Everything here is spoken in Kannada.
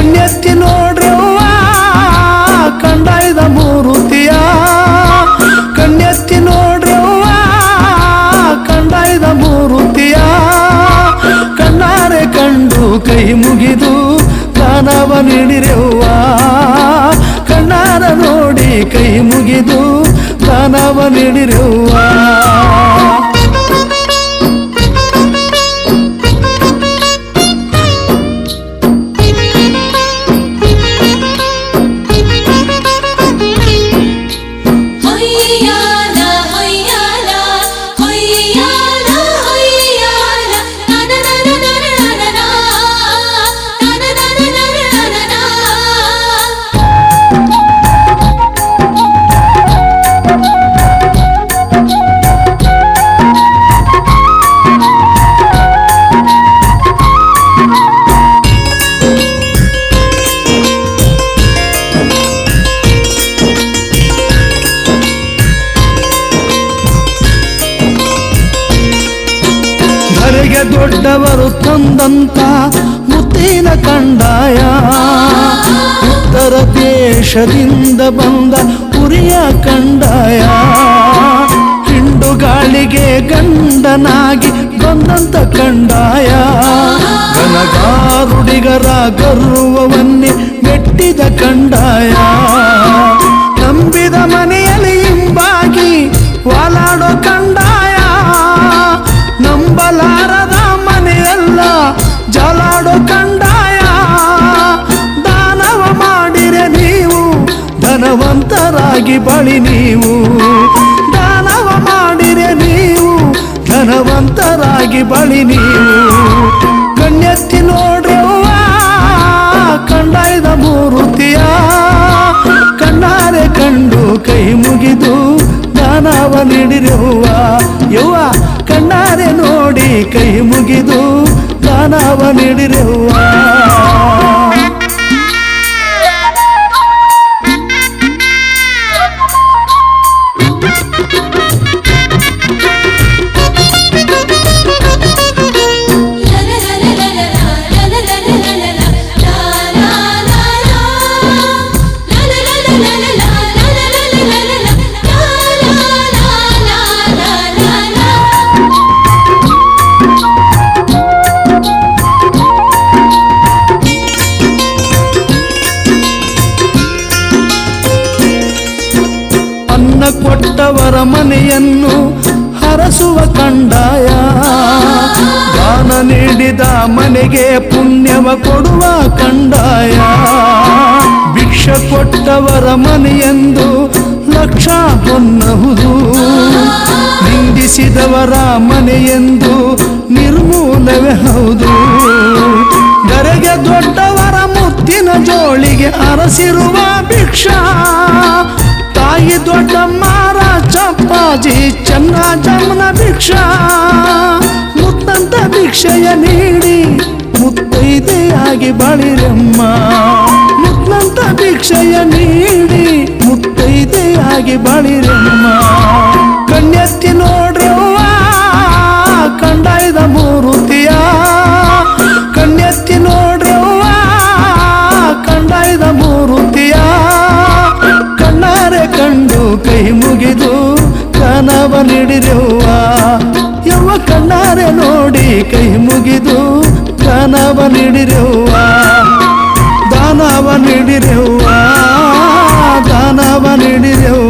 ಕನ್ಯಸ್ತಿ ನೋಡ್ರವ್ವ, ಕಂಡಾಯ್ದ ಮೂರುತಿಯ. ಕನ್ಯಸ್ತಿ ನೋಡ್ರವ್ವ, ಕಂಡಾಯ್ದ ಮೂರುತಿಯ. ಕಣ್ಣಾರೆ ಕಂಡು ಕೈ ಮುಗಿದು ದಾನವ ನೀಡಿರೆವ್ವ. ಕಣ್ಣಾರ ನೋಡಿ ಕೈ ಮುಗಿದು ದಾನವ ನೀಡಿರೆವ್ವ. ದೊಡ್ಡವರು ತಂದಂತ ಮುತ್ತಿನ ಕಂಡಾಯ. ಉತ್ತರ ದೇಶದಿಂದ ಬಂದ ಉರಿಯ ಕಂಡಾಯ. ಹಿಂಡು ಗಾಳಿಗೆ ಗಂಡನಾಗಿ ಬಂದಂತ ಕಂಡಾಯ. ಗನಗಾರುಡಿಗರ ಗರ್ವವನ್ನೇ ಮೆಟ್ಟಿದ ಕಂಡಾಯ. ಧನವಂತರಾಗಿ ಬಳಿ ನೀವು, ದಾನವ ಮಾಡಿರೆ ನೀವು, ಧನವಂತರಾಗಿ ಬಳಿ ನೀವು. ಕಣ್ಣೆತ್ತಿ ನೋಡ್ರಿ ಕಂಡಾಯದ ಮೂರುತಿಯ, ಕಣ್ಣಾರೆ ಕಂಡು ಕೈ ಮುಗಿದು ದಾನವ ನೀಡಿರವ್ವ ಯವ್ವ, ಕಣ್ಣಾರೆ ನೋಡಿ ಕೈ ಮುಗಿದು ದಾನವ ನೀಡಿರವ್ವ ಕೊಟ್ಟವರ ಮನೆಯನ್ನು ಹರಸುವ ಕಂಡಾಯ. ದಾನ ನೀಡಿದ ಮನೆಗೆ ಪುಣ್ಯವ ಕೊಡುವ ಕಂಡಾಯ. ಭಿಕ್ಷ ಕೊಟ್ಟವರ ಮನೆಯೆಂದು ಲಕ್ಷ ಹೊನ್ನಹುದು ನಿಂದಿಸಿದವರ ಮನೆಯೆಂದು ನಿರ್ಮೂಲವೇ ಹೌದು. ಗರೆಗೆ ದೊಡ್ಡವರ ಮುತ್ತಿನ ಜೋಳಿಗೆ ಅರಸಿರುವ ಭಿಕ್ಷಾ. ತಾಯಿ ದೊಡ್ಡಮ್ಮರ ಚಪ್ಪಾಜಿ ಚನ್ನ ಜಮನ ಭಿಕ್ಷಾ. ಮುತ್ತಂತ ಭಿಕ್ಷೆಯ ನೀಡಿ, ಮುತ್ತೈದೆಯಾಗಿ ಬಳಿರಮ್ಮ. ಮುತ್ತಂತ ಭಿಕ್ಷೆಯ ನೀಡಿ, ಮುತ್ತೈದೆಯಾಗಿ ಬಳಿರಮ್ಮ. ಕಾನವನಿಡಿದೆವ್ವ ಯಾವ ಕಣ್ಣಾರೆ ನೋಡಿ ಕೈ ಮುಗಿದು ದಾನವನಿಡಿದೆವ್ವ ದಾನವನಿಡಿದೆವ್ವ ದಾನವನಿಡಿದೆವ್ವ